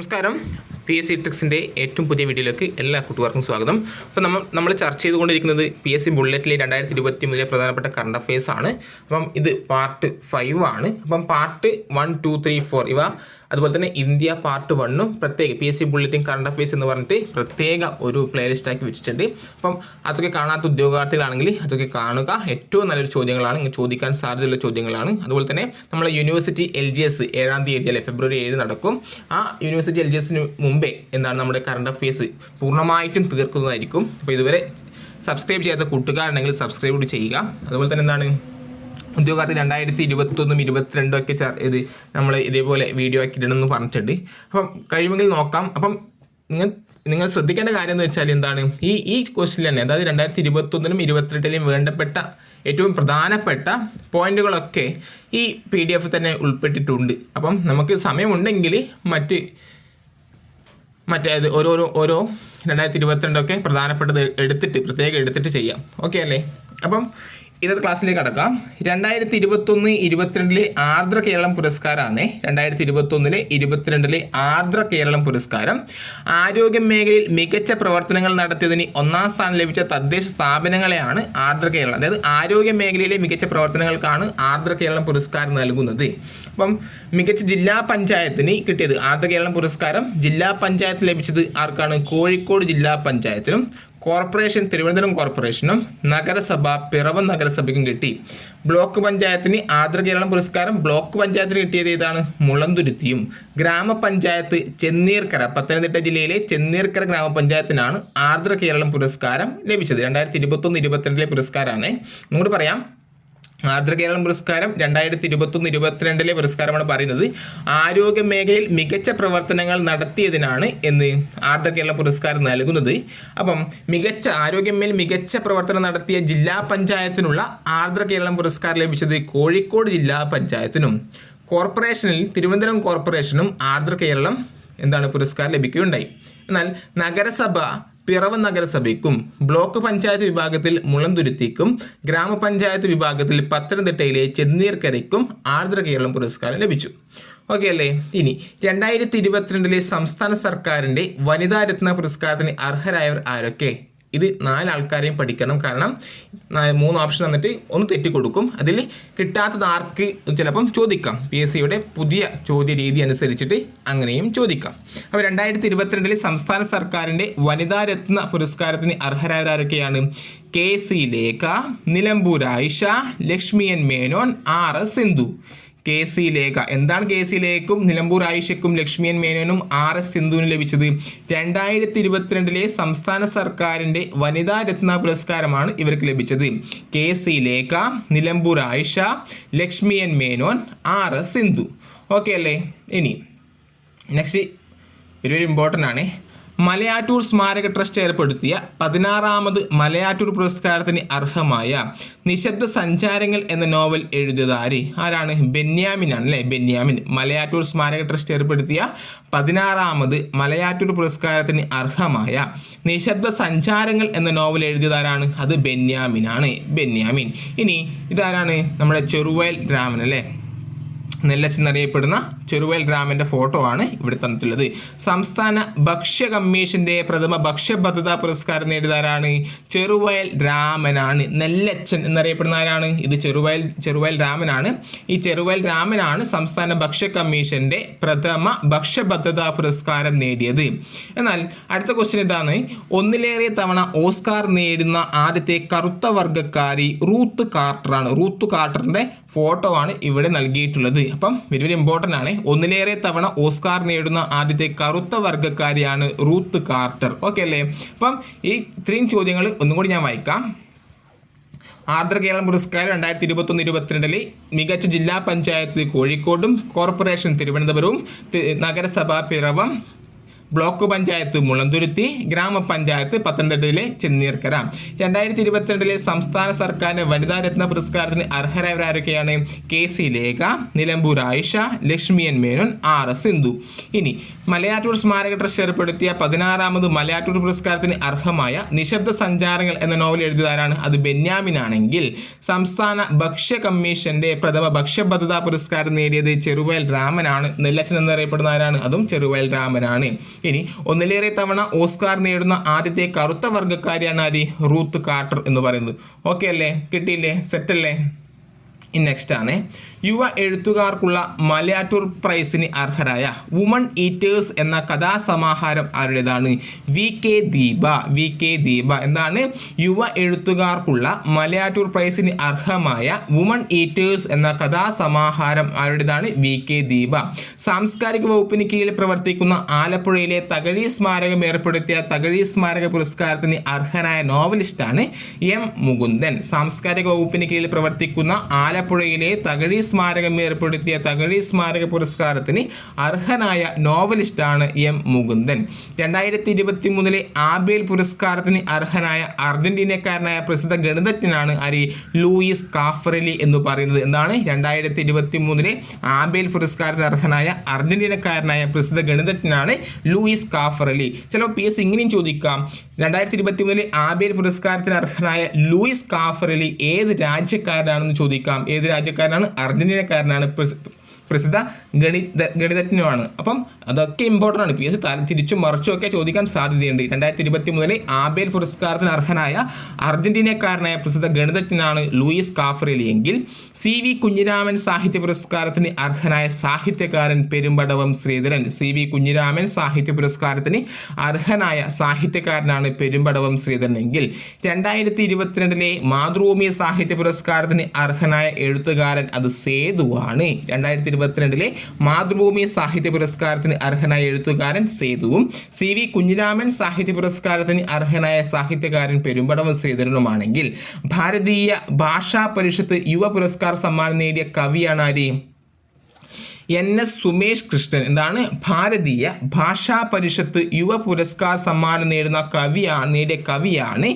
നമസ്കാരം. P S C ട്രിക്സിന്റെ ഏറ്റവും പുതിയ വീഡിയോയിലേക്ക് എല്ലാ കൂട്ടുകാർക്കും സ്വാഗതം. അപ്പോൾ നമ്മൾ നമ്മൾ ചർച്ച ചെയ്തുകൊണ്ടിരിക്കുന്നത് പി എസ് സി ബുള്ളറ്റിലെ രണ്ടായിരത്തി ഇരുപത്തി മൂന്നിലെ പ്രധാനപ്പെട്ട കറണ്ട് അഫയേഴ്സ് ആണ്. അപ്പം ഇത് പാർട്ട് ഫൈവ് ആണ്. അപ്പം part one two three four ഇവ അതുപോലെ തന്നെ ഇന്ത്യ പാർട്ട് വണ്ണും പ്രത്യേക P S C bulletin current affairs എന്ന് പറഞ്ഞിട്ട് പ്രത്യേക ഒരു പ്ലേലിസ്റ്റ് ആക്കി വെച്ചിട്ടുണ്ട്. അപ്പം അതൊക്കെ കാണാത്ത ഉദ്യോഗാർത്ഥികളാണെങ്കിൽ അതൊക്കെ കാണുക. ഏറ്റവും നല്ലൊരു ചോദ്യങ്ങളാണ്. ഇങ്ങനെ ചോദിക്കാൻ സാധ്യതയുള്ള ചോദ്യങ്ങളാണ്. അതുപോലെ തന്നെ നമ്മളെ യൂണിവേഴ്സിറ്റി എൽ ജി എസ് ഏഴാം തീയതി അല്ലെ ഫെബ്രുവരി ഏഴ് നടക്കും. ആ യൂണിവേഴ്സിറ്റി എൽ ജി എസിന് മുമ്പേ എന്താണ് നമ്മുടെ കറണ്ട് അഫയേഴ്സ് പൂർണമായിട്ടും തീർക്കുന്നതായിരിക്കും. അപ്പോൾ ഇതുവരെ സബ്സ്ക്രൈബ് ചെയ്യാത്ത കൂട്ടുകാരുണ്ടെങ്കിൽ സബ്സ്ക്രൈബ് ചെയ്യുക. അതുപോലെ തന്നെ എന്താണ് ഉദ്യോഗാർത്ഥി രണ്ടായിരത്തി ഇരുപത്തൊന്നും ഇരുപത്തിരണ്ടും ഒക്കെ ഇത് നമ്മൾ ഇതേപോലെ വീഡിയോ ആക്കി എന്ന് പറഞ്ഞിട്ടുണ്ട്. അപ്പം കഴിയുമെങ്കിൽ നോക്കാം. അപ്പം നിങ്ങൾ നിങ്ങൾ ശ്രദ്ധിക്കേണ്ട കാര്യം എന്ന് വെച്ചാൽ എന്താണ്? ഈ ഈ ക്വസ്റ്റിൽ തന്നെ അതായത് രണ്ടായിരത്തി ഇരുപത്തൊന്നിനും ഇരുപത്തിരണ്ടിലും വേണ്ടപ്പെട്ട ഏറ്റവും പ്രധാനപ്പെട്ട പോയിന്റുകളൊക്കെ ഈ പി ഡി എഫ് തന്നെ ഉൾപ്പെട്ടിട്ടുണ്ട്. അപ്പം നമുക്ക് സമയമുണ്ടെങ്കിൽ മറ്റ് മറ്റേ അത് ഓരോരോ ഓരോ രണ്ടായിരത്തി ഇരുപത്തിരണ്ടൊക്കെ പ്രധാനപ്പെട്ടത് എടുത്തിട്ട് പ്രത്യേകം എടുത്തിട്ട് ചെയ്യാം. ഓക്കെ അല്ലേ? അപ്പം ഇന്നത്തെ ക്ലാസ്സിലേക്ക് അടക്കാം രണ്ടായിരത്തി ഇരുപത്തൊന്ന് ഇരുപത്തിരണ്ടിലെ ആർദ്ര കേരളം പുരസ്കാരമാണ് രണ്ടായിരത്തി ഇരുപത്തൊന്നിലെ ഇരുപത്തിരണ്ടിലെ ആർദ്ര കേരളം പുരസ്കാരം. ആരോഗ്യ മേഖലയിൽ മികച്ച പ്രവർത്തനങ്ങൾ നടത്തിയതിന് ഒന്നാം സ്ഥാനം ലഭിച്ച തദ്ദേശ സ്ഥാപനങ്ങളെയാണ് ആർദ്ര കേരളം. അതായത് ആരോഗ്യ മേഖലയിലെ മികച്ച പ്രവർത്തനങ്ങൾക്കാണ് ആർദ്ര കേരളം പുരസ്കാരം നൽകുന്നത്. അപ്പം മികച്ച ജില്ലാ പഞ്ചായത്തിന് കിട്ടിയത് ആർദ്ര കേരളം പുരസ്കാരം. ജില്ലാ പഞ്ചായത്ത് ലഭിച്ചത് ആർക്കാണ്? കോഴിക്കോട് ജില്ലാ പഞ്ചായത്തിനും കോർപ്പറേഷൻ തിരുവനന്തപുരം കോർപ്പറേഷനും നഗരസഭ പിറവ നഗരസഭയ്ക്കും കിട്ടി. ബ്ലോക്ക് പഞ്ചായത്തിന് കേരളം പുരസ്കാരം. ബ്ലോക്ക് പഞ്ചായത്തിന് കിട്ടിയത് ഏതാണ്? മുളന്തുരുത്തിയും. ഗ്രാമപഞ്ചായത്ത് ചെന്നീർക്കര പത്തനംതിട്ട ജില്ലയിലെ ചെന്നീർക്കര ഗ്രാമപഞ്ചായത്തിനാണ് ആർദ്ര കേരളം പുരസ്കാരം ലഭിച്ചത്. രണ്ടായിരത്തി ഇരുപത്തൊന്ന് ഇരുപത്തിരണ്ടിലെ പുരസ്കാരമാണ്. ഒന്നുകൂടി പറയാം. ആർദ്ര കേരളം പുരസ്കാരം രണ്ടായിരത്തി ഇരുപത്തൊന്ന് ഇരുപത്തിരണ്ടിലെ പുരസ്കാരമാണ് പറയുന്നത്. ആരോഗ്യ മേഖലയിൽ മികച്ച പ്രവർത്തനങ്ങൾ നടത്തിയതിനാണ് എന്ന് ആർദ്ര കേരളം പുരസ്കാരം നൽകുന്നത്. അപ്പം മികച്ച ആരോഗ്യമേൽ മികച്ച പ്രവർത്തനം നടത്തിയ ജില്ലാ പഞ്ചായത്തിനുള്ള ആർദ്ര കേരളം പുരസ്കാരം ലഭിച്ചത് കോഴിക്കോട് ജില്ലാ പഞ്ചായത്തിനും. കോർപ്പറേഷനിൽ തിരുവനന്തപുരം കോർപ്പറേഷനും ആർദ്ര കേരളം എന്താണ് പുരസ്കാരം ലഭിക്കുകയുണ്ടായി. എന്നാൽ നഗരസഭ പിറവ നഗരസഭയ്ക്കും ബ്ലോക്ക് പഞ്ചായത്ത് വിഭാഗത്തിൽ മുളന്തുരുത്തിക്കും ഗ്രാമപഞ്ചായത്ത് വിഭാഗത്തിൽ പത്തനംതിട്ടയിലെ ചെന്നീർക്കരയ്ക്കും ആർദ്ര കേരളം പുരസ്കാരം ലഭിച്ചു. ഓക്കെ അല്ലേ? ഇനി രണ്ടായിരത്തി ഇരുപത്തിരണ്ടിലെ സംസ്ഥാന സർക്കാരിന്റെ വനിതാ രത്ന പുരസ്കാരത്തിന് അർഹരായവർ ആരൊക്കെ? ഇത് നാല് ആൾക്കാരെയും പഠിക്കണം. കാരണം മൂന്ന് ഓപ്ഷൻ തന്നിട്ട് ഒന്ന് തെറ്റിക്കൊടുക്കും. അതിൽ കിട്ടാത്തത് ആർക്ക് ചിലപ്പം ചോദിക്കാം. പി എസ് സിയുടെ പുതിയ ചോദ്യ രീതി അനുസരിച്ചിട്ട് അങ്ങനെയും ചോദിക്കാം. അപ്പോൾ രണ്ടായിരത്തി ഇരുപത്തിരണ്ടിലെ സംസ്ഥാന സർക്കാരിന്റെ വനിതാ രത്ന പുരസ്കാരത്തിന് അർഹരായവരാരൊക്കെയാണ്? K C Lekha Nilambur Ayisha Lakshmi N Menon R S Sindhu. K C Lekha എന്താണ് കെ സി ലേഖക്കും നിലമ്പൂർ ആയിഷയ്ക്കും ലക്ഷ്മിയൻ മേനോനും ആർ എസ് സിന്ധുവിനും ലഭിച്ചത് രണ്ടായിരത്തി ഇരുപത്തിരണ്ടിലെ സംസ്ഥാന സർക്കാരിന്റെ വനിതാ രത്ന പുരസ്കാരമാണ് ഇവർക്ക് ലഭിച്ചത്. K C Lekha Nilambur Ayisha Lakshmi N Menon R S Sindhu. Okay അല്ലേ? ഇനി നെക്സ്റ്റ് ഒരു ഇമ്പോർട്ടന്റ് ആണ്. മലയാറ്റൂർ സ്മാരക ട്രസ്റ്റ് ഏർപ്പെടുത്തിയ പതിനാറാമത് മലയാറ്റൂർ പുരസ്കാരത്തിന് അർഹമായ നിശബ്ദ സഞ്ചാരങ്ങൾ എന്ന നോവൽ എഴുതിയത് ആര്? ആരാണ്? ബെന്യാമിനാണ് അല്ലേ? ബെന്യാമിൻ. മലയാറ്റൂർ സ്മാരക ട്രസ്റ്റ് ഏർപ്പെടുത്തിയ പതിനാറാമത് മലയാറ്റൂർ പുരസ്കാരത്തിന് അർഹമായ നിശബ്ദ സഞ്ചാരങ്ങൾ എന്ന നോവൽ എഴുതിയത് ആരാണ്? അത് ബെന്യാമിനാണ്. ബെന്യാമിൻ. ഇനി ഇതാരാണ്? നമ്മുടെ ചെറുവയൽ രാമൻ അല്ലേ? നെല്ലസ് എന്നറിയപ്പെടുന്ന ചെറുവയൽ രാമന്റെ ഫോട്ടോ ആണ് ഇവിടെ തന്നിട്ടുള്ളത്. സംസ്ഥാന ഭക്ഷ്യ കമ്മീഷന്റെ പ്രഥമ ഭക്ഷ്യ ഭദ്രതാ പുരസ്കാരം നേടിയതാരാണ്? ചെറുവയൽ രാമനാണ്. നെല്ലച്ചൻ എന്നറിയപ്പെടുന്ന ആരാണ്? ഇത് ചെറുവയൽ ചെറുവയൽ രാമനാണ്. ഈ ചെറുവയൽ രാമനാണ് സംസ്ഥാന ഭക്ഷ്യ കമ്മീഷന്റെ പ്രഥമ ഭക്ഷ്യ ഭദ്രതാ പുരസ്കാരം നേടിയത്. എന്നാൽ അടുത്ത ക്വസ്റ്റ്യൻ ഇതാണ് ഒന്നിലേറെ തവണ ഓസ്കാർ നേടുന്ന ആദ്യത്തെ കറുത്ത വർഗക്കാരി റൂത്ത് കാർട്ടറാണ്. റൂത്ത് കാർട്ടറിന്റെ ഫോട്ടോ ആണ് ഇവിടെ നൽകിയിട്ടുള്ളത്. അപ്പം വെരി വെരി ഇമ്പോർട്ടന്റ് ആണ്. ഒന്നിലേറെ തവണ ഓസ്കാർ നേടുന്ന ആദ്യത്തെ കറുത്ത വർഗക്കാരിയാണ് റൂത്ത് കാർട്ടർ. ഓക്കെ അല്ലേ? അപ്പം ഈ ഇത്രയും ചോദ്യങ്ങൾ ഒന്നും കൂടി ഞാൻ വായിക്കാം. ആർദ്ര കേരളം പുരസ്കാരം രണ്ടായിരത്തി ഇരുപത്തൊന്ന് ഇരുപത്തിരണ്ടിലെ മികച്ച ജില്ലാ പഞ്ചായത്ത് കോഴിക്കോടും കോർപ്പറേഷൻ തിരുവനന്തപുരവും നഗരസഭ പിറവം ബ്ലോക്ക് പഞ്ചായത്ത് മുളന്തുരുത്തി ഗ്രാമപഞ്ചായത്ത് പത്തനംതിട്ടയിലെ ചെന്നീർക്കര. രണ്ടായിരത്തി ഇരുപത്തിരണ്ടിലെ സംസ്ഥാന സർക്കാരിന് വനിതാ രത്ന പുരസ്കാരത്തിന് അർഹരായവരാരൊക്കെയാണ് K C Lekha Nilambur Ayisha Lakshmi N Menon R S Sindhu. ഇനി മലയാറ്റൂർ സ്മാരക ട്രസ്റ്റ് ഏർപ്പെടുത്തിയ പതിനാറാമത് മലയാറ്റൂർ പുരസ്കാരത്തിന് അർഹമായ നിശബ്ദ സഞ്ചാരങ്ങൾ എന്ന നോവൽ എഴുതിയതാരാണ്? അത് ബെന്യാമിനാണെങ്കിൽ സംസ്ഥാന ഭക്ഷ്യ കമ്മീഷന്റെ പ്രഥമ ഭക്ഷ്യഭദ്രതാ പുരസ്കാരം നേടിയത് ചെറുവയൽ രാമനാണ്. നെല്ലച്ചൻ എന്നറിയപ്പെടുന്ന ആരാണ്? അതും ചെറുവയൽ രാമനാണ്. ഇനി ഒന്നിലേറെ തവണ ഓസ്കാർ നേടുന്ന ആദ്യത്തെ കറുത്ത വർഗക്കാരിയാണ് ആര്? റൂത്ത് കാർട്ടർ എന്ന് പറയുന്നത്. ഓക്കെ അല്ലേ? കിട്ടിയില്ലേ? സെറ്റല്ലേ? ഇനി നെക്സ്റ്റ് ആണ് യുവ എഴുത്തുകാർക്കുള്ള മലയാറ്റൂർ പ്രൈസിന് അർഹരായ വുമൺ ഈറ്റേഴ്സ് എന്ന കഥാസമാഹാരം ആരുടേതാണ്? V K Deepa. V K Deepa. എന്താണ്? യുവ എഴുത്തുകാർക്കുള്ള മലയാറ്റൂർ പ്രൈസിന് അർഹമായ വുമൺ ഈറ്റേഴ്സ് എന്ന കഥാസമാഹാരം ആരുടേതാണ്? V K Deepa. സാംസ്കാരിക വകുപ്പിന് കീഴിൽ പ്രവർത്തിക്കുന്ന ആലപ്പുഴയിലെ തകഴി സ്മാരകം ഏർപ്പെടുത്തിയ തകഴി സ്മാരക പുരസ്കാരത്തിന് അർഹനായ നോവലിസ്റ്റാണ് എം മുകുന്ദൻ. സാംസ്കാരിക വകുപ്പിന് കീഴിൽ പ്രവർത്തിക്കുന്ന ആലപ്പുഴയിലെ തകഴി സ്മാരകം ഏർപ്പെടുത്തിയ തകഴി സ്മാരക പുരസ്കാരത്തിന് അർഹനായ നോവലിസ്റ്റാണ് എം മുകുന്ദൻ. രണ്ടായിരത്തി ഇരുപത്തി മൂന്നിലെ ആബേൽ പുരസ്കാരത്തിന് അർഹനായ അർജന്റീനക്കാരനായ പ്രസിദ്ധ ഗണിതജ്ഞനാണ് അരി ലൂയിസ് കാഫറലി എന്ന് പറയുന്നത്. എന്താണ്? രണ്ടായിരത്തി ഇരുപത്തി മൂന്നിലെ ആബേൽ പുരസ്കാരത്തിന് അർഹനായ അർജന്റീനക്കാരനായ പ്രസിദ്ധ ഗണിതജ്ഞനാണ് ലൂയിസ് കാഫറലി ചിലപ്പോൾ പി. എസ്. ഇങ്ങനെയും ചോദിക്കാം. രണ്ടായിരത്തി ഇരുപത്തി മൂന്നിലെ ആബേൽ പുരസ്കാരത്തിന് അർഹനായ ലൂയിസ് കാഫറലി ഏത് രാജ്യക്കാരനാണെന്ന് ചോദിക്കാം. ഏത് രാജ്യക്കാരനാണ്? അർജന്റീനക്കാരനാണ് പ്രസിദ്ധ ഗണിത ഗണിതജ്ഞനുമാണ്. അപ്പം അതൊക്കെ ഇമ്പോർട്ടന്റ് ആണ്. പി എസ് താരം തിരിച്ചും മറിച്ചും ഒക്കെ ചോദിക്കാൻ സാധ്യതയുണ്ട്. രണ്ടായിരത്തി ഇരുപത്തി മൂന്നിലെ ആബേൽ പുരസ്കാരത്തിന് അർഹനായ അർജന്റീനക്കാരനായ പ്രസിദ്ധ ഗണിതജ്ഞനാണ് ലൂയിസ് കാഫ്രേലി എങ്കിൽ സി വി കുഞ്ഞിരാമൻ സാഹിത്യ പുരസ്കാരത്തിന് അർഹനായ സാഹിത്യകാരൻ പെരുമ്പടവം ശ്രീധരൻ. സി വി കുഞ്ഞിരാമൻ സാഹിത്യ പുരസ്കാരത്തിന് അർഹനായ സാഹിത്യകാരനാണ് പെരുമ്പടവം ശ്രീധരൻ. എങ്കിൽ രണ്ടായിരത്തി ഇരുപത്തിരണ്ടിലെ മാതൃഭൂമി സാഹിത്യ പുരസ്കാരത്തിന് അർഹനായ എഴുത്തുകാരൻ അത് സേതുവാണ്. രണ്ടായിരത്തി ഇരുപത്തിരണ്ടിലെ മാതൃഭൂമി സാഹിത്യ പുരസ്കാരത്തിന് അർഹനായ എഴുത്തുകാരൻ സേതുവും സി വി കുഞ്ഞിരാമൻ സാഹിത്യ പുരസ്കാരത്തിന് അർഹനായ സാഹിത്യകാരൻ പെരുമ്പടവം ശ്രീധരനുമാണെങ്കിൽ ഭാരതീയ ഭാഷാ പരിഷത്ത് യുവ പുരസ്കാര സമ്മാനം നേടിയ കവിയാണ് ആര്? എൻ എസ് സുമേഷ് കൃഷ്ണൻ എന്താണ് ഭാരതീയ ഭാഷാ പരിഷത്ത് യുവ പുരസ്കാർ സമ്മാനം നേടുന്ന കവിയാണ് നേടിയ കവിയാണ്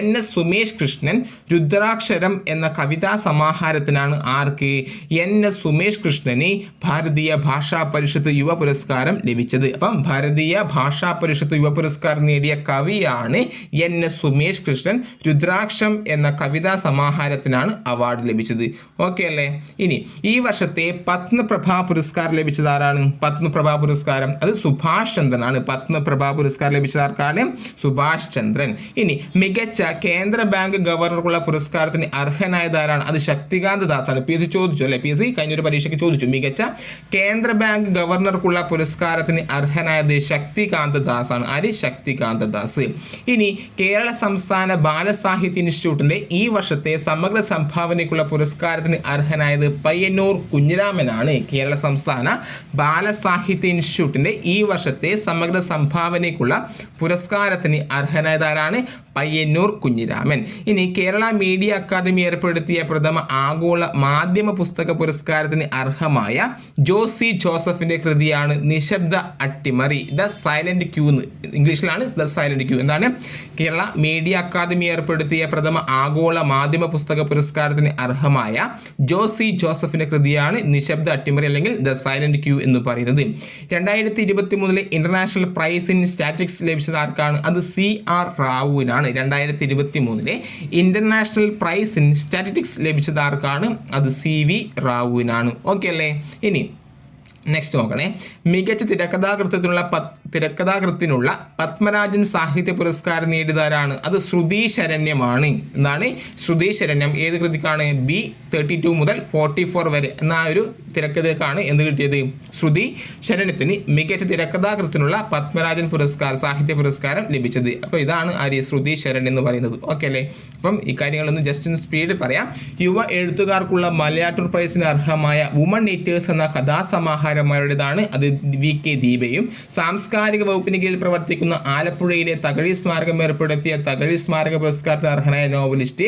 എൻ എസ് സുമേഷ് കൃഷ്ണൻ. രുദ്രാക്ഷരം എന്ന കവിതാ സമാഹാരത്തിനാണ് ആർക്ക് എൻ എസ് സുമേഷ് കൃഷ്ണന് ഭാരതീയ ഭാഷാ പരിഷത്ത് യുവ പുരസ്കാരം ലഭിച്ചത്. അപ്പം ഭാരതീയ ഭാഷാ പരിഷത്ത് യുവ പുരസ്കാരം നേടിയ കവിയാണ് എൻ എസ് സുമേഷ് കൃഷ്ണൻ. രുദ്രാക്ഷം എന്ന കവിതാ സമാഹാരത്തിനാണ് അവാർഡ് ലഭിച്ചത്. ഓക്കെ അല്ലേ? ഇനി ഈ വർഷത്തെ പത്മപ്രഭ പുരസ്കാരം ലഭിച്ചത് ആരാണ്? പത്മപ്രഭ പുരസ്കാരം. അത് സുഭാഷ് ചന്ദ്രനാണ്. പത്മപ്രഭ പുരസ്കാരം ലഭിച്ചത് ആർക്കാണ്? സുഭാഷ് ചന്ദ്രൻ. ഇനി മികച്ച കേന്ദ്ര ബാങ്ക് ഗവർണർക്കുള്ള പുരസ്കാരത്തിന് അർഹനായത് ആരാണ്? അത് ശക്തികാന്ത് ദാസ് ആണ് പി എസ് ചോദിച്ചു അല്ലെ? പി എസ് സി കഴിഞ്ഞൊരു പരീക്ഷയ്ക്ക് ചോദിച്ചു. മികച്ച കേന്ദ്ര ബാങ്ക് ഗവർണർക്കുള്ള പുരസ്കാരത്തിന് അർഹനായത് ശക്തികാന്ത് ദാസ് ആണ് ആര്? ശക്തികാന്ത് ദാസ്. ഇനി കേരള സംസ്ഥാന ബാലസാഹിത്യ ഇൻസ്റ്റിറ്റ്യൂട്ടിന്റെ ഈ വർഷത്തെ സമഗ്ര സംഭാവനയ്ക്കുള്ള പുരസ്കാരത്തിന് അർഹനായത് പയ്യന്നൂർ കുഞ്ഞിരാമനാണ്. കേരള സംസ്ഥാന ബാലസാഹിത്യ ഇൻസ്റ്റിറ്റ്യൂട്ടിന്റെ ഈ വർഷത്തെ സമഗ്ര സംഭാവനയ്ക്കുള്ള പുരസ്കാരത്തിന് അർഹനായതാരാണ് പയ്യന്നൂർ കുഞ്ഞിരാമൻ. ഇനി കേരള മീഡിയ അക്കാദമി ഏർപ്പെടുത്തിയ പ്രഥമ ആഗോള മാധ്യമ പുസ്തക പുരസ്കാരത്തിന് അർഹമായ ജോസി ജോസഫിന്റെ കൃതിയാണ് നിശബ്ദ അട്ടിമറി ദ സൈലന്റ് ക്യൂ എന്ന് ഇംഗ്ലീഷിലാണ് ദ സൈലന്റ് ക്യൂ. എന്താണ്? കേരള മീഡിയ അക്കാദമി ഏർപ്പെടുത്തിയ പ്രഥമ ആഗോള മാധ്യമ പുസ്തക പുരസ്കാരത്തിന് അർഹമായ ജോസി ജോസഫിന്റെ കൃതിയാണ് നിശബ്ദ അട്ടിമറി അല്ലെങ്കിൽ ദ സൈലന്റ് ക്യൂ എന്ന് പറയുന്നത്. രണ്ടായിരത്തി ഇരുപത്തി മൂന്നിലെ ഇന്റർനാഷണൽ പ്രൈസ് ഇൻ സ്റ്റാറ്റിക്സ് ലഭിച്ചത് ആർക്കാണ്? അത് സി ആർ റാവുവിനാണ്. രണ്ടായിരത്തി ഇരുപത്തി മൂന്നിലെ ഇന്റർനാഷണൽ പ്രൈസ് ഇൻ സ്റ്റാറ്റിക്സ് ലഭിച്ചത് ആർക്കാണ്? അത് സി വി റാവുവിനാണ്. ഓക്കെ അല്ലേ? ഇനി നെക്സ്റ്റ് നോക്കണേ. മികച്ച തിരക്കഥാകൃത്തിനുള്ള തിരക്കഥാകൃത്തിനുള്ള പത്മരാജൻ സാഹിത്യ പുരസ്കാരം നേടിയതാരാണ് അത് ശ്രുതി ശരണ്യമാണ്. എന്നാണ് ശ്രുതി ശരണ്യം. ഏത് കൃതിക്കാണ്? ബി തേർട്ടി ടു മുതൽ ഫോർട്ടി ഫോർ വരെ. എന്ന ഒരു തിരക്കഥയ്ക്കാണ് എന്ന് കിട്ടിയത്. ശ്രുതി ശരണത്തിന് മികച്ച തിരക്കഥാകൃത്തിനുള്ള പത്മരാജൻ പുരസ്കാരം സാഹിത്യ പുരസ്കാരം ലഭിച്ചത്. അപ്പോൾ ഇതാണ് ആര്യ ശ്രുതി ശരൺ എന്ന് പറയുന്നത്. ഓക്കെ അല്ലേ? അപ്പം ഈ കാര്യങ്ങളൊന്ന് ജസ്റ്റ് ഒന്ന് സ്പീഡിൽ പറയാം. യുവ എഴുത്തുകാർക്കുള്ള മലയാറ്റൂർ പ്രൈസിന് അർഹമായ വുമൺ നേറ്റേഴ്സ് എന്ന കഥാസമാഹാരമാരുടേതാണ് അത് വി കെ ദീപയും. സാംസ്കാരിക വകുപ്പിന് കീഴിൽ പ്രവർത്തിക്കുന്ന ആലപ്പുഴയിലെ തകഴി സ്മാരകം ഏർപ്പെടുത്തിയ തകഴി സ്മാരക പുരസ്കാരത്തിന് അർഹനായ നോവലിസ്റ്റ്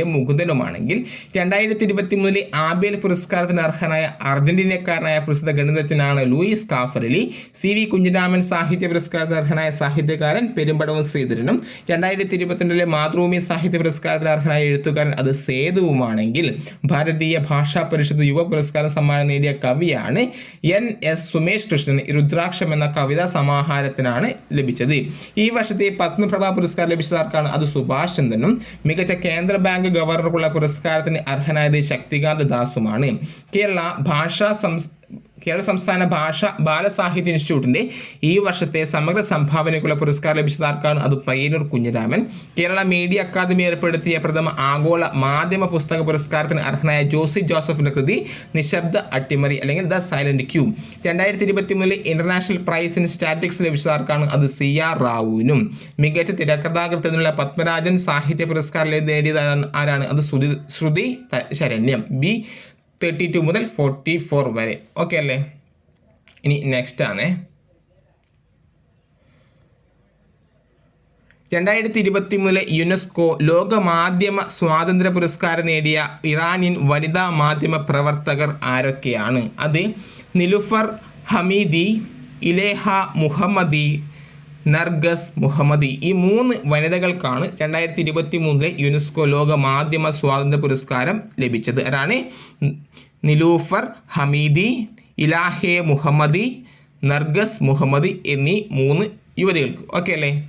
എം മുകുന്ദനുമാണെങ്കിൽ രണ്ടായിരത്തി ഇരുപത്തി മൂന്നിലെ ആബേൽ പുരസ്കാരത്തിന് അർഹനായ അർജന്റീനക്കാരനായ പ്രസിദ്ധ ഗണിതജ്ഞനാണ് Luis Caffarelli. C V Kunhiraman സാഹിത്യ പുരസ്കാരത്തിനർഹനായ സാഹിത്യകാരൻ പെരുമ്പടവും ശ്രീധരനും. രണ്ടായിരത്തി ഇരുപത്തിരണ്ടിലെ മാതൃഭൂമി സാഹിത്യ പുരസ്കാരത്തിന് അർഹനായ എഴുത്തുകാരൻ അത് സേതുവുമാണെങ്കിൽ ഭാരതീയ ഭാഷാ പരിഷത്ത് യുവ പുരസ്കാരം സമ്മാനം നേടിയ കവിയാണ് എൻ എസ് സുമേഷ് കൃഷ്ണൻ. രുദ്രാക്ഷം എന്ന കവിതാ സമാഹാരത്തിനാണ് ലഭിച്ചത്. ഈ വർഷത്തെ പത്മപ്രഭ പുരസ്കാരം ലഭിച്ചതാർക്കാണ് അത് സുഭാഷ് ചന്ദ്രനും. മികച്ച കേന്ദ്ര ബാങ്ക് ഗവർണർക്കുള്ള പുരസ്കാരത്തിന് അർഹനായത് ശക്തികാന്ത് ദാസുമാണ്. കേരള ഭാഷാ കേരള സംസ്ഥാന ഭാഷ ബാലസാഹിത്യ ഇൻസ്റ്റിറ്റ്യൂട്ടിന്റെ ഈ വർഷത്തെ സമഗ്ര സംഭാവനയ്ക്കുള്ള പുരസ്കാരം ലഭിച്ചതാർക്കാണ് അത് പയ്യന്നൂർ കുഞ്ഞിരാമൻ. കേരള മീഡിയ അക്കാദമി ഏർപ്പെടുത്തിയ പ്രഥമ ആഗോള മാധ്യമ പുസ്തക പുരസ്കാരത്തിന് അർഹനായ ജോസി ജോസഫിന്റെ കൃതി നിശബ്ദ അട്ടിമറി അല്ലെങ്കിൽ ദ സൈലന്റ് ക്യൂ. രണ്ടായിരത്തി ഇരുപത്തി മൂന്നിൽ ഇന്റർനാഷണൽ പ്രൈസ് ഇൻ സ്റ്റാറ്റിക്സ് ലഭിച്ചതാർക്കാണ് അത് സി ആർ റാവുവിനും. മികച്ച തിരക്കഥാകൃത്തിനുള്ള പത്മരാജൻ സാഹിത്യ പുരസ്കാരം നേടിയത് ആരാണ്? അത് Shruti Shruti Saranyam. B thirty two മുതൽ ഫോർട്ടി ഫോർ വരെ. ഓക്കെ അല്ലേ? ഇനി നെക്സ്റ്റ് ആണ്. രണ്ടായിരത്തി ഇരുപത്തി മൂന്നിലെ യുനെസ്കോ ലോക മാധ്യമ സ്വാതന്ത്ര്യ പുരസ്കാരം നേടിയ ഇറാനിയൻ വനിതാ മാധ്യമ പ്രവർത്തകർ ആരൊക്കെയാണ്? അത് നിലുഫർ ഹമീദി ഇലേഹ മുഹമ്മദി നർഗസ് മുഹമ്മദി. ഈ മൂന്ന് വനിതകൾക്കാണ് രണ്ടായിരത്തി ഇരുപത്തി മൂന്നിലെ യുനെസ്കോ ലോക മാധ്യമ സ്വാതന്ത്ര്യ പുരസ്കാരം ലഭിച്ചത്. ആരാണ്? നിലൂഫർ ഹമീദി ഇലാഹെ മുഹമ്മദി നർഗസ് മുഹമ്മദി എന്നീ മൂന്ന് യുവതികൾക്ക്. ഓക്കെ അല്ലേ?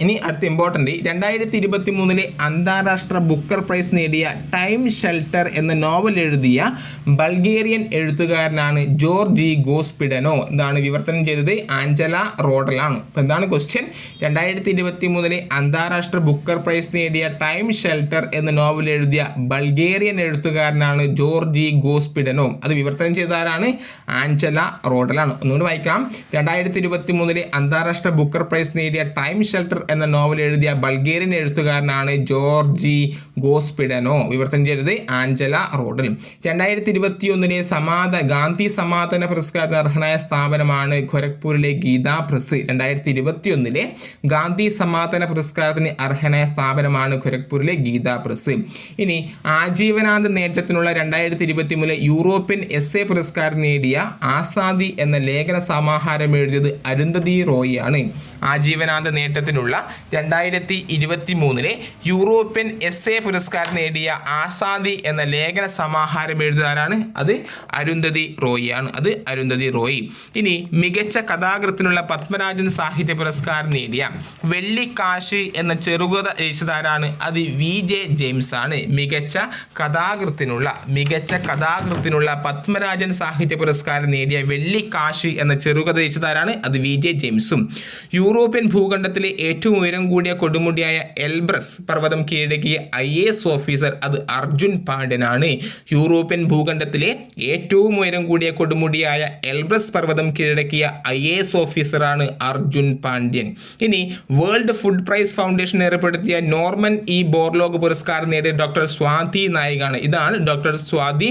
ഇനി അടുത്ത ഇമ്പോർട്ടന്റ് രണ്ടായിരത്തി ഇരുപത്തി മൂന്നിലെ അന്താരാഷ്ട്ര ബുക്കർ പ്രൈസ് നേടിയ ടൈം ഷെൽട്ടർ എന്ന നോവൽ എഴുതിയ ബൾഗേറിയൻ എഴുത്തുകാരനാണ് ജോർജി ഗോസ്പിഡനോ. എന്താണ് വിവർത്തനം ചെയ്തത് ആഞ്ചല റോഡലാണ്. അപ്പോൾ എന്താണ് ക്വസ്റ്റ്യൻ രണ്ടായിരത്തി ഇരുപത്തി മൂന്നിലെ അന്താരാഷ്ട്ര ബുക്കർ പ്രൈസ് നേടിയ ടൈം ഷെൽട്ടർ എന്ന നോവൽ എഴുതിയ ബൾഗേറിയൻ എഴുത്തുകാരനാണ് ജോർജി ഗോസ്പിഡനോ. അത് വിവർത്തനം ചെയ്ത ആരാണ്? ആഞ്ചല റോഡലാണ്. ഒന്നുകൂടി വായിക്കാം. രണ്ടായിരത്തി ഇരുപത്തി മൂന്നിലെ അന്താരാഷ്ട്ര ബുക്കർ പ്രൈസ് നേടിയ ടൈം ഷെൽട്ടർ എന്ന നോവൽ എഴുതിയ ബൾഗേറിയൻ എഴുത്തുകാരനാണ് ജോർജി ഗോസ്പിഡനോ. വിവർത്തനം ചെയ്തത് ആഞ്ചല റോഡൽ രണ്ടായിരത്തി ഇരുപത്തി ഒന്നിലെ സമാധ ഗാന്ധി സമാധാന പുരസ്കാരത്തിന് അർഹനായ സ്ഥാപനമാണ് ഖൊരഗ്പൂരിലെ ഗീതാ പ്രസ്. രണ്ടായിരത്തി ഇരുപത്തി ഒന്നിലെ ഗാന്ധി സമാധാന പുരസ്കാരത്തിന് അർഹനായ സ്ഥാപനമാണ് ഖൊരഗ്പൂരിലെ ഗീതാ പ്രസ്. ഇനി ആജീവനാന്ത നേട്ടത്തിനുള്ള രണ്ടായിരത്തി ഇരുപത്തി മൂന്നിലെ യൂറോപ്യൻ എസ് എ പുരസ്കാരം നേടിയ ആസാദി എന്ന ലേഖന സമാഹാരം എഴുതിയത് അരുന്ധതി റോയി ആണ്. ആജീവനാന്ത നേട്ടത്തിനുള്ള രണ്ടായിരത്തി ഇരുപത്തി മൂന്നിലെ യൂറോപ്യൻ എസ് എ പുരസ്കാരം നേടിയ ആസാദി എന്ന ലേഖന സമാഹാരം എഴുതാനാണ് അത് അരുന്ധതി റോയിയാണ്. അത് അരുന്ധതി റോയി. ഇനി മികച്ച കഥാകൃത്തിനുള്ള പത്മരാജൻ സാഹിത്യ പുരസ്കാരം നേടിയ വെള്ളിക്കാശ് എന്ന ചെറുകഥ രചിച്ചതാരാണ്? അത് വി. ജെ. ജെയിംസ് ആണ് മികച്ച കഥാകൃത്തിനുള്ള മികച്ച കഥാകൃത്തിനുള്ള പത്മരാജൻ സാഹിത്യ പുരസ്കാരം നേടിയ വെള്ളിക്കാശ് എന്ന ചെറുകഥ രചിച്ചതാരാണ്? അത് വി. ജെ. ജെയിംസും. യൂറോപ്യൻ ഭൂഖണ്ഡത്തിലെ ഏറ്റവും ഉയരം കൂടിയ കൊടുമുടിയായ എൽബ്രസ് പർവതം കീഴടക്കിയ ഐ എസ് ഓഫീസർ അത് അർജുൻ പാണ്ഡ്യനാണ്. യൂറോപ്യൻ ഭൂഖണ്ഡത്തിലെ ഏറ്റവും ഉയരം കൂടിയ കൊടുമുടിയായ എൽബ്രസ് പർവതം കീഴടക്കിയ ഐ എസ് ഓഫീസറാണ് അർജുൻ പാണ്ഡ്യൻ. ഇനി വേൾഡ് ഫുഡ് പ്രൈസ് ഫൗണ്ടേഷൻ ഏർപ്പെടുത്തിയ നോർമൻ ഇ ബോർലോഗ് പുരസ്കാരം നേടിയ ഡോക്ടർ സ്വാതി നായികാണ്. ഇതാണ് ഡോക്ടർ സ്വാതി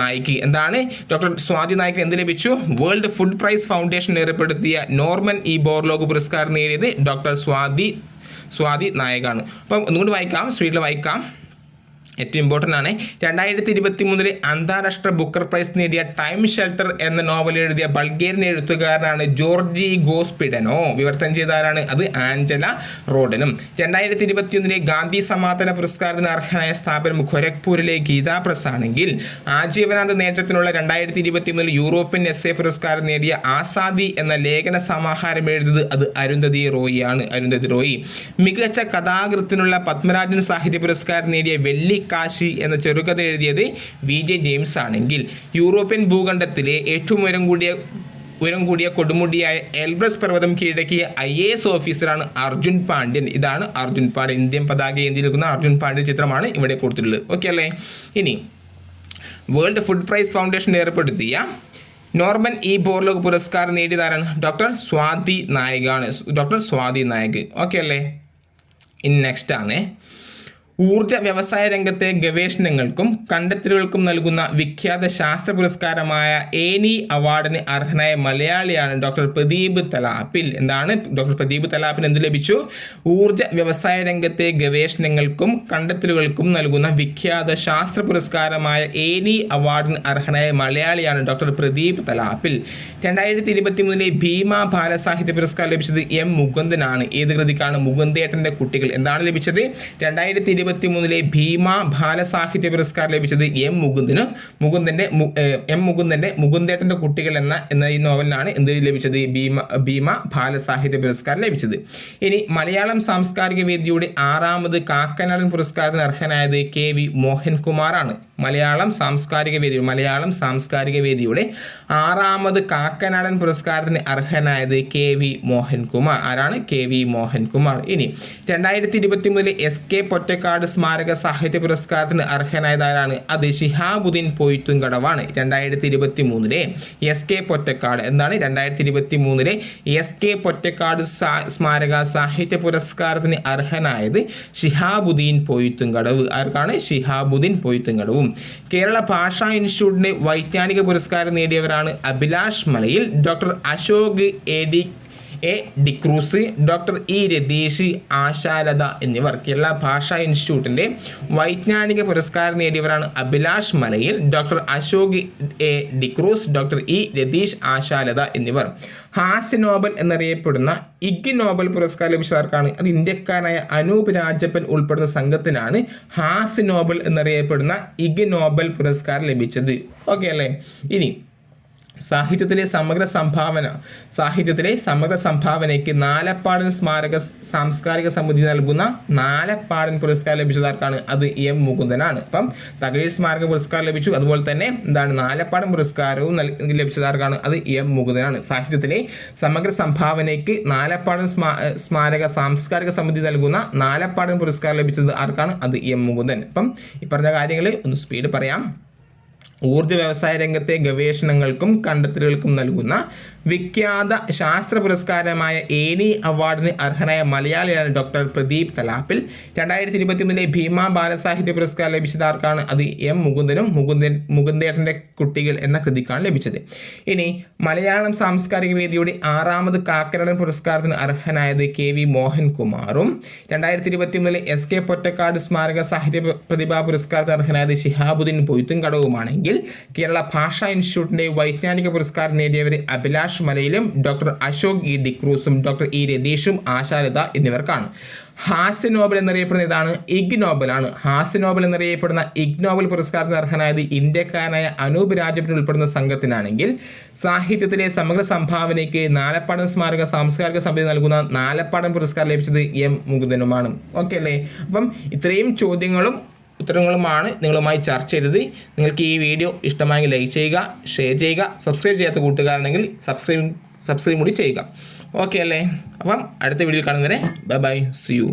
നായിക്. എന്താണ്? ഡോക്ടർ സ്വാതി നായിക്ക് എന്ത് ലഭിച്ചു? വേൾഡ് ഫുഡ് പ്രൈസ് ഫൗണ്ടേഷൻ ഏർപ്പെടുത്തിയ നോർമൻ ഇ ബോർലോഗ് പുരസ്കാരം നേടിയത് ഡോക്ടർ സ്വാതി സ്വാതി സ്വാതി നായകാണ്. അപ്പം ഒന്നുകൂടി വായിക്കാം സ്പീഡിൽ വായിക്കാം. ഏറ്റവും ഇമ്പോർട്ടന്റ് ആണ്. രണ്ടായിരത്തി ഇരുപത്തി മൂന്നിലെ അന്താരാഷ്ട്ര ബുക്കർ പ്രൈസ് നേടിയ ടൈം ഷെൽട്ടർ എന്ന നോവൽ എഴുതിയ ബൾഗേറിയൻ എഴുത്തുകാരനാണ് ജോർജി ഗോസ്പിഡനോ. വിവർത്തനം ചെയ്ത ആരാണ്? അത് ആഞ്ചല റോഡനും. രണ്ടായിരത്തി ഇരുപത്തിയൊന്നിലെ ഗാന്ധി സമാധാന പുരസ്കാരത്തിന് അർഹനായ സ്ഥാപനം ഖൊരഗ്പൂരിലെ ഗീതാ പ്രസ് ആണെങ്കിൽ ആജീവനാന്ത നേട്ടത്തിനുള്ള രണ്ടായിരത്തി ഇരുപത്തി മൂന്നിൽ യൂറോപ്യൻ എസ് എ പുരസ്കാരം നേടിയ ആസാദി എന്ന ലേഖന സമാഹാരം എഴുതിയത് അത് അരുന്ധതി റോയി ആണ് അരുന്ധതി റോയി മികച്ച കഥാകൃത്തിനുള്ള പത്മരാജൻ സാഹിത്യ പുരസ്കാരം നേടിയ വെള്ളിക്കാശി എന്ന ചെറുകഥ എഴുതിയത് വി ജെ ജെയിംസ് ആണെങ്കിൽ. യൂറോപ്യൻ ഭൂഖണ്ഡത്തിലെ ഏറ്റവും ഉയരം കൂടിയ ഉയരം കൂടിയ കൊടുമുടിയായ എൽബ്രസ് പർവതം കീഴടക്കിയ ഐ എ എസ് ഓഫീസറാണ് അർജുൻ പാണ്ഡ്യൻ. ഇതാണ് അർജുൻ പാണ്ഡ്യൻ. ഇന്ത്യൻ പതാക ഏന്തി നിൽക്കുന്ന അർജുൻ പാണ്ഡ്യൻ ചിത്രമാണ് ഇവിടെ കൊടുത്തിട്ടുള്ളത്. ഓക്കെ അല്ലേ? ഇനി വേൾഡ് ഫുഡ് പ്രൈസ് ഫൗണ്ടേഷൻ ഏർപ്പെടുത്തിയ നോർമൻ ഇ ബോർലോഗ് പുരസ്കാരം നേടിയതാരാണ്? ഡോക്ടർ സ്വാതി നായകാണ്. ഡോക്ടർ സ്വാതി നായക്. ഓക്കെ അല്ലേ? ഇനി നെക്സ്റ്റ് ആണ്. ഊർജ വ്യവസായ രംഗത്തെ ഗവേഷണങ്ങൾക്കും കണ്ടെത്തലുകൾക്കും നൽകുന്ന വിഖ്യാത ശാസ്ത്ര പുരസ്കാരമായ ഏനി അവാർഡിന് അർഹനായ മലയാളിയാണ് ഡോക്ടർ പ്രദീപ് തലാപ്പിൽ. എന്താണ്? ഡോക്ടർ പ്രദീപ് തലാപ്പിന് എന്ത് ലഭിച്ചു? ഊർജ വ്യവസായ രംഗത്തെ ഗവേഷണങ്ങൾക്കും കണ്ടെത്തലുകൾക്കും നൽകുന്ന വിഖ്യാത ശാസ്ത്ര പുരസ്കാരമായ ഏനി അവാർഡിന് അർഹനായ മലയാളിയാണ് ഡോക്ടർ പ്രദീപ് തലാപ്പിൽ. രണ്ടായിരത്തി ഇരുപത്തി മൂന്നിലെ ഭീമ ബാലസാഹിത്യ പുരസ്കാരം ലഭിച്ചത് എം മുകുന്ദനാണ്. ഏത് കൃതിക്കാണ്? മുകുന്ദേട്ടന്റെ കുട്ടികൾ. എന്താണ് ലഭിച്ചത്? രണ്ടായിരത്തി ഇരുപത്തി മൂന്നിലെ ഭീമ ബാലസാഹിത്യ പുരസ്കാരം ലഭിച്ചത് എം മുകുന്ദന്. മുകുന്ദന്റെ എം മുകുന്ദന്റെ മുകുന്ദേട്ടന്റെ കുട്ടികൾ എന്ന എന്ന ഈ നോവലിനാണ് എന്ത് ലഭിച്ചത്? ഭീമ ഭീമ ബാലസാഹിത്യ പുരസ്കാരം ലഭിച്ചത്. ഇനി മലയാളം സാംസ്കാരിക വേദിയുടെ ആറാമത് കാക്കനാടൻ പുരസ്കാരത്തിന് അർഹനായത് കെ വി മോഹൻകുമാറാണ്. മലയാളം സാംസ്കാരിക വേദി മലയാളം സാംസ്കാരിക വേദിയുടെ ആറാമത് കാക്കനാടൻ പുരസ്കാരത്തിന് അർഹനായത് കെ വി മോഹൻകുമാർ. ആരാണ്? K V Mohankumar. ഇനി രണ്ടായിരത്തി ഇരുപത്തി മൂന്നിലെ എസ് കെ പൊറ്റക്കാട് സ്മാരക സാഹിത്യ പുരസ്കാരത്തിന് അർഹനായതാരാണ് അത് ഷിഹാബുദ്ദീൻ പൊയ്ത്തുംകടവാണ്. രണ്ടായിരത്തി ഇരുപത്തി മൂന്നിലെ എസ് കെ പൊറ്റക്കാട് എന്നാണ് രണ്ടായിരത്തി ഇരുപത്തി മൂന്നിലെ എസ് കെ പൊറ്റക്കാട് സ്മാരക സാഹിത്യ പുരസ്കാരത്തിന് അർഹനായത് ഷിഹാബുദ്ദീൻ പൊയ്ത്തുംകടവ്. ആർക്കാണ്? ഷിഹാബുദ്ദീൻ പൊയ്ത്തുംകടവും. കേരള ഭാഷാ ഇൻസ്റ്റിറ്റ്യൂട്ടിന്റെ വൈജ്ഞാനിക പുരസ്കാരം നേടിയവരാണ് Abhilash Malayil doctor Ashok A D A. D'Cruz doctor E. Ratheesh Ashalatha എന്നിവർ. കേരള ഭാഷാ ഇൻസ്റ്റിറ്റ്യൂട്ടിന്റെ വൈജ്ഞാനിക പുരസ്കാരം നേടിയവരാണ് Abhilash Malayil doctor Ashok A. D'Cruz doctor E. Ratheesh Ashalatha എന്നിവർ. ഹാസ്യ നോബൽ എന്നറിയപ്പെടുന്ന ഇഗ് നോബൽ പുരസ്കാരം ലഭിച്ചവർക്കാണ്. അത് ഇന്ത്യക്കാരനായ അനൂപ് രാജപ്പൻ ഉൾപ്പെടുന്ന സംഘത്തിനാണ് ഹാസ്യ നോബൽ എന്നറിയപ്പെടുന്ന ഇഗ് നോബൽ പുരസ്കാരം ലഭിച്ചത്. ഓക്കെ അല്ലേ? ഇനി സാഹിത്യത്തിലെ സമഗ്ര സംഭാവന സാഹിത്യത്തിലെ സമഗ്ര സംഭാവനയ്ക്ക് നാലപ്പാടൻ സ്മാരക സാംസ്കാരിക സമിതി നൽകുന്ന നാലപ്പാടൻ പുരസ്കാരം ലഭിച്ചതാർക്കാണ്? അത് എം മുകുന്ദനാണ്. അപ്പം തകഴി സ്മാരക പുരസ്കാരം ലഭിച്ചു. അതുപോലെ തന്നെ എന്താണ് നാലപ്പാടൻ പുരസ്കാരവും ലഭിച്ചതാർക്കാണ്? അത് എം മുകുന്ദനാണ്. സാഹിത്യത്തിലെ സമഗ്ര സംഭാവനയ്ക്ക് നാലപ്പാടൻ സ്മാ സ്മാരക സാംസ്കാരിക സമിതി നൽകുന്ന നാലപ്പാടൻ പുരസ്കാരം ലഭിച്ചത് ആർക്കാണ്? അത് എം മുകുന്ദൻ. അപ്പം ഈ പറഞ്ഞ കാര്യങ്ങൾ ഒന്ന് സ്പീഡ് പറയാം. ഊർജ വ്യവസായ രംഗത്തെ ഗവേഷണങ്ങൾക്കും കണ്ടെത്തലുകൾക്കും നൽകുന്ന വിഖ്യാത ശാസ്ത്ര പുരസ്കാരമായ ഏനി അവാർഡിന് അർഹനായ മലയാളിയാണ് ഡോക്ടർ പ്രദീപ് തലാപ്പിൽ രണ്ടായിരത്തി ഇരുപത്തി മൂന്നിലെ ഭീമ ബാലസാഹിത്യ പുരസ്കാരം ലഭിച്ചതാർക്കാണ് അത് എം മുകുന്ദനും മുകുന്ദൻ മുകുന്ദേട്ടന്റെ കുട്ടികൾ എന്ന കൃതിക്കാണ് ലഭിച്ചത്. ഇനി മലയാളം സാംസ്കാരിക വേദിയുടെ ആറാമത് കാക്കരടൻ പുരസ്കാരത്തിന് അർഹനായത് കെ വി മോഹൻകുമാറും. രണ്ടായിരത്തി ഇരുപത്തി മൂന്നിലെ എസ് കെ പൊറ്റക്കാട് സ്മാരക സാഹിത്യ പ്രതിഭാ പുരസ്കാരത്തിന് അർഹനായത് ഷിഹാബുദ്ദീൻ പൊയ്ത്തും കടവുമാണെങ്കിൽ കേരള ഭാഷാ ഇൻസ്റ്റിറ്റ്യൂട്ടിന്റെ വൈജ്ഞാനിക പുരസ്കാരം നേടിയവർ അഭിലാഷ് മലയിലും ഡോക്ടർ അശോക് ഇ. ഡിക്രൂസും ഡോക്ടർ ഇ. രതീഷും ആശാലത എന്നിവർക്കാണ്. ഹാസ്യ നോബൽ എന്നറിയപ്പെടുന്ന ഇതാണ് ഇഗ് നോബലാണ്. ഹാസ്യ നോബൽ എന്നറിയപ്പെടുന്ന ഇഗ് നോബൽ പുരസ്കാരത്തിന് അർഹനായത് ഇന്ത്യക്കാരനായ അനൂപ് രാജപ്പൻ ഉൾപ്പെടുന്ന സംഘത്തിനാണെങ്കിൽ സാഹിത്യത്തിലെ സമഗ്ര സംഭാവനയ്ക്ക് നാലപ്പാടൻ സ്മാരക സാംസ്കാരിക സമിതി നൽകുന്ന നാലപ്പാടൻ പുരസ്കാരം ലഭിച്ചത് എം. മുകുന്ദനുമാണ്. ഓക്കെ അല്ലേ? അപ്പം ഇത്രയും ചോദ്യങ്ങളും ഉത്തരങ്ങളുമാണ് നിങ്ങളുമായി ചർച്ച ചെയ്തത്. നിങ്ങൾക്ക് ഈ വീഡിയോ ഇഷ്ടമായെങ്കിൽ ലൈക്ക് ചെയ്യുക ഷെയർ ചെയ്യുക സബ്സ്ക്രൈബ് ചെയ്യാത്ത കൂട്ടുകാരാണെങ്കിൽ സബ്സ്ക്രൈബ് സബ്സ്ക്രൈബ് കൂടി ചെയ്യുക. ഓക്കെ അല്ലേ? അപ്പം അടുത്ത വീഡിയോയിൽ കാണുന്നവരെ ബൈ ബൈ സി യു